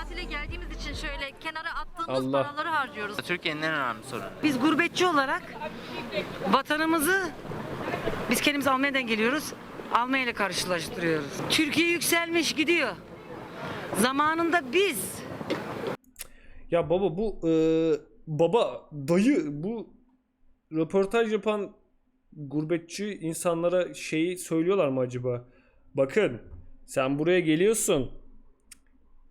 tatile geldiğimiz için şöyle kenara attığımız Allah. paraları harcıyoruz. Türkiye'nin en önemli sorunu. Biz gurbetçi olarak vatanımızı biz kendimiz Almanya'dan geliyoruz. Almanya ile karşılaştırıyoruz. Türkiye yükselmiş gidiyor. Zamanında biz Ya baba bu e, baba dayı bu röportaj yapan gurbetçi insanlara şeyi söylüyorlar mı acaba? Bakın sen buraya geliyorsun.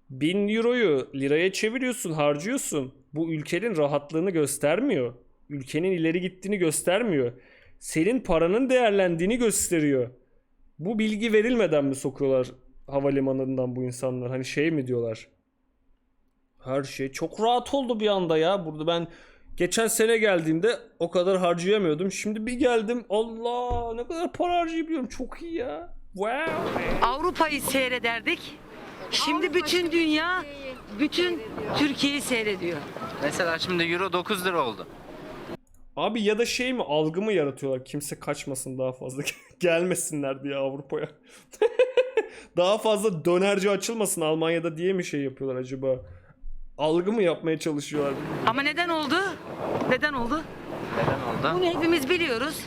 1000 euroyu liraya çeviriyorsun, harcıyorsun. Bu ülkenin rahatlığını göstermiyor. Ülkenin ileri gittiğini göstermiyor. Senin paranın değerlendiğini gösteriyor. Bu bilgi verilmeden mi sokuyorlar havalimanından bu insanlar? Hani şey mi diyorlar? Her şey çok rahat oldu bir anda ya. Burada ben geçen sene geldiğimde o kadar harcayamıyordum. Şimdi bir geldim Allah ne kadar para harcayabiliyorum. Çok iyi ya. Wow. Avrupa'yı seyrederdik. Şimdi bütün dünya bütün Türkiye'yi seyrediyor. Mesela şimdi euro 9 lira oldu. Abi ya da şey mi algı mı yaratıyorlar? Kimse kaçmasın daha fazla. Gelmesinler diye Avrupa'ya. daha fazla dönerci açılmasın Almanya'da diye mi şey yapıyorlar acaba? Algı mı yapmaya çalışıyorlar? Ama neden oldu? Neden oldu? Neden oldu? Bunu hepimiz biliyoruz.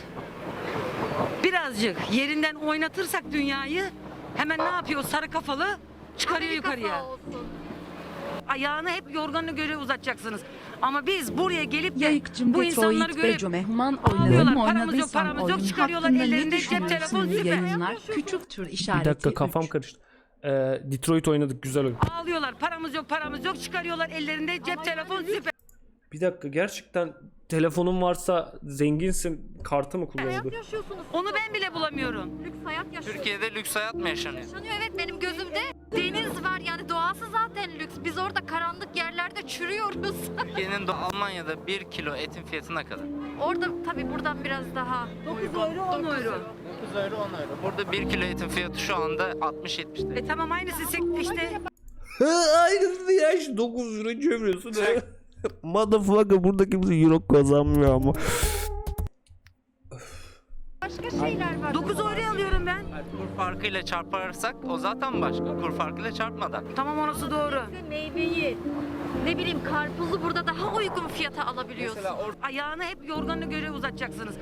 Birazcık yerinden oynatırsak dünyayı hemen ne yapıyor sarı kafalı çıkarıyor yukarıya. Ayağını hep yorganına göre uzatacaksınız. Ama biz buraya gelip de Yayıkçım bu insanları görüp ağlıyorlar. oynadım Paramız yok, paramız yok. oyun Çıkarıyorlar hakkında ne ellerinde cep telefon, düşünüyorsun süper. yayınlar küçük tür Bir işareti dakika kafam üç. karıştı. Ee, Detroit oynadık güzel oyun. ağlıyorlar. Paramız yok, paramız yok. Çıkarıyorlar ellerinde cep telefon süper. Bir dakika gerçekten telefonun varsa zenginsin kartı mı Hayat kullanıldı? yaşıyorsunuz. Onu ben bile bulamıyorum. Lüks hayat yaşıyorsunuz. Türkiye'de lüks hayat mı yaşanıyor? Yaşanıyor evet benim gözümde. Deniz var yani doğası zaten lüks. Biz orada karanlık yerlerde çürüyoruz. Türkiye'nin do- Almanya'da 1 kilo etin fiyatı ne kadar? orada tabii buradan biraz daha 9 euro, 10 euro. 9 euro 10 euro. Burada 1 kilo etin fiyatı şu anda 60-70 lira. E tamam aynısı sek- işte. Aynısı ya şu 9 euro çeviriyorsun. Motherfucker burada kimse euro kazanmıyor ama. Başka şeyler var. 9 euro alıyorum ben. Kur farkıyla çarparsak o zaten başka. Kur farkıyla çarpmadan. Tamam orası doğru. Ve meyveyi ne bileyim karpuzu burada daha uygun fiyata alabiliyorsun. Mesela or- Ayağını hep yorganına göre uzatacaksınız.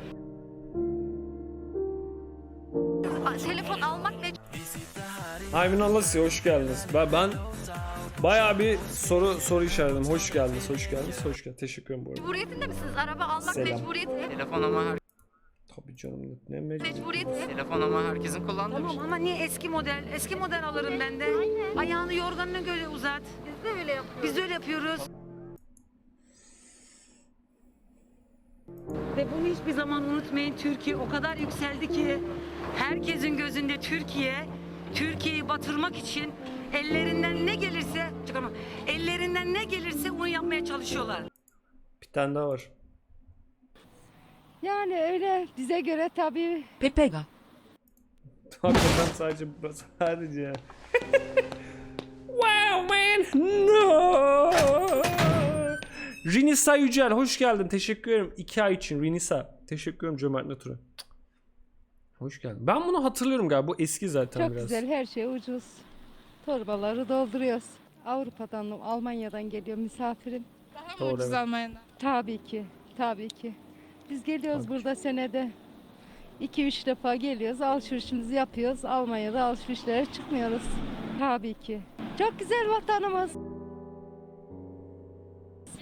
A- Telefon almak ne Aymin Alasya hoş geldiniz. Ben, ben bayağı bir soru soru işaretim. Hoş geldiniz, hoş geldiniz, hoş geldiniz. Teşekkür ederim bu arada. mecburiyetinde misiniz? Araba almak Selam. mecburiyeti. Telefon ama her- Tabii canım ne mecbur. Mecburiyeti. telefon ama herkesin kullandığı bir Tamam şey. ama niye eski model? Eski model alırım ben de. Ayağını yorganına göre uzat. Biz de öyle yapıyoruz. Biz de öyle yapıyoruz. Ve bunu hiçbir zaman unutmayın. Türkiye o kadar yükseldi ki herkesin gözünde Türkiye, Türkiye'yi batırmak için ellerinden ne gelirse, çıkarma, ellerinden ne gelirse onu yapmaya çalışıyorlar. Bir tane daha var. Yani öyle bize göre tabii Pepega. Hakikaten sadece sadece. wow man. No. Rinisa Yücel hoş geldin. Teşekkür ederim. 2 ay için Rinisa. Teşekkür ederim Cömert Natur'a. Hoş geldin. Ben bunu hatırlıyorum galiba. Bu eski zaten çok biraz. güzel her şey ucuz. Torbaları dolduruyoruz. Avrupa'dan, Almanya'dan geliyor misafirim. Doğru, evet. Almanya'dan? Tabii ki, tabii ki. Biz geliyoruz burada senede 2-3 defa geliyoruz, alışverişimizi yapıyoruz. Almanya'da alışverişlere çıkmıyoruz. Tabii ki. Çok güzel vatanımız.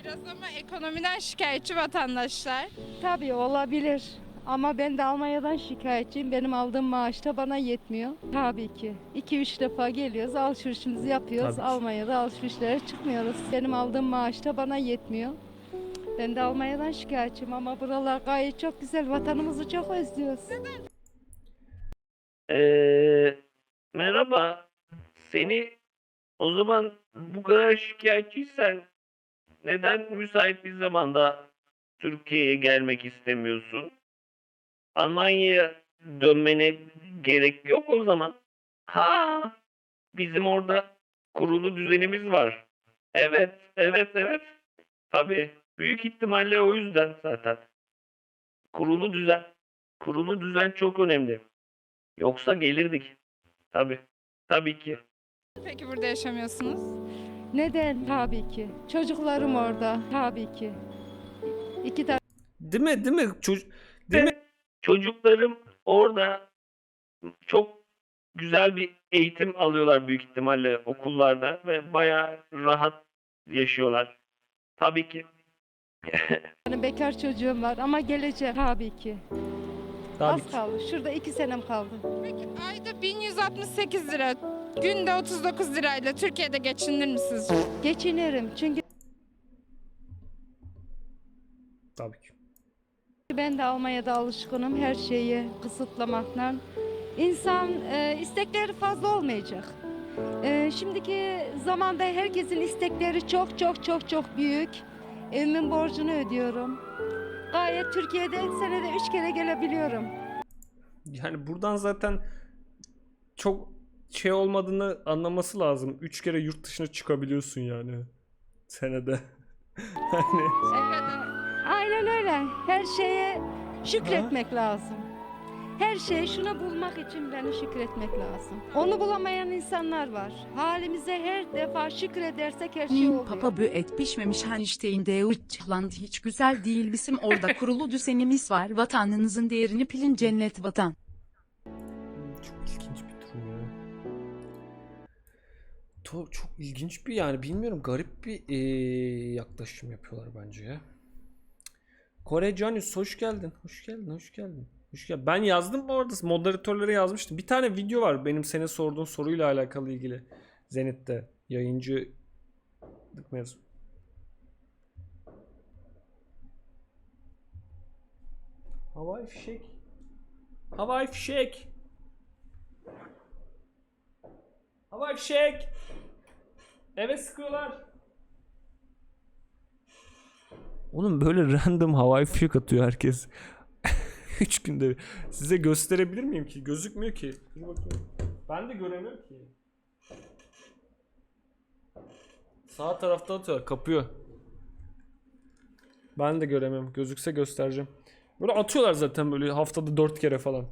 Biraz ama ekonomiden şikayetçi vatandaşlar. Tabii olabilir. Ama ben de Almanya'dan şikayetçiyim. Benim aldığım maaş da bana yetmiyor. Tabii ki. 2-3 defa geliyoruz, alışverişimizi yapıyoruz. Tabii. Almanya'da alışverişlere çıkmıyoruz. Benim aldığım maaş da bana yetmiyor. Ben de Almanya'dan şikayetçiyim ama buralar gayet çok güzel. Vatanımızı çok özlüyoruz. Ee, merhaba. Seni o zaman bu kadar şikayetçiysen neden müsait bir zamanda Türkiye'ye gelmek istemiyorsun? Almanya'ya dönmene gerek yok o zaman. Ha, bizim orada kurulu düzenimiz var. Evet, evet, evet. Tabii, büyük ihtimalle o yüzden zaten. Kurulu düzen. Kurulu düzen çok önemli. Yoksa gelirdik. Tabii. Tabii ki. Peki burada yaşamıyorsunuz. Neden? Tabii ki. Çocuklarım orada. Tabii ki. İki tane Değil mi? Değil mi? Çocuk Değil mi? Çocuklarım orada çok güzel bir eğitim alıyorlar büyük ihtimalle okullarda ve bayağı rahat yaşıyorlar. Tabii ki bekar çocuğum var ama geleceğim. Tabii ki. Tabii Az ki. kaldı. Şurada iki senem kaldı. Peki ayda 1168 lira, günde 39 lirayla Türkiye'de geçinir misiniz? Geçinirim. Çünkü Tabii ki. ben de Almanya'da alışkınım her şeyi kısıtlamakla. İnsan e, istekleri fazla olmayacak. E, şimdiki zamanda herkesin istekleri çok çok çok çok büyük. Evimin borcunu ödüyorum. Gayet Türkiye'de senede üç kere gelebiliyorum. Yani buradan zaten çok şey olmadığını anlaması lazım. Üç kere yurt dışına çıkabiliyorsun yani. Senede. hani Aynen öyle. Her şeye şükretmek lazım. Her şey şunu bulmak için beni şükretmek lazım. Onu bulamayan insanlar var. Halimize her defa şükredersek her şey oluyor. papa bu et pişmemiş Einstein Deutschland hiç güzel değil bizim orada kurulu düzenimiz var vatanınızın değerini bilin cennet vatan. çok ilginç bir durum ya. To- çok ilginç bir yani bilmiyorum garip bir eee, yaklaşım yapıyorlar bence ya. Kore Canus hoş geldin. Hoş geldin, hoş geldin. Geldin. Ben yazdım bu arada moderatörlere yazmıştım. Bir tane video var benim sene sorduğun soruyla alakalı ilgili. Zenit'te yayıncı mevzu. Havai fişek. Havai fişek. Havai fişek. Eve sıkıyorlar. Oğlum böyle random havai fişek atıyor herkes. 3 günde. Size gösterebilir miyim ki? Gözükmüyor ki. Dur bakayım. Ben de göremiyorum ki. Sağ tarafta atıyor. Kapıyor. Ben de göremiyorum. Gözükse göstereceğim. Böyle atıyorlar zaten böyle haftada 4 kere falan.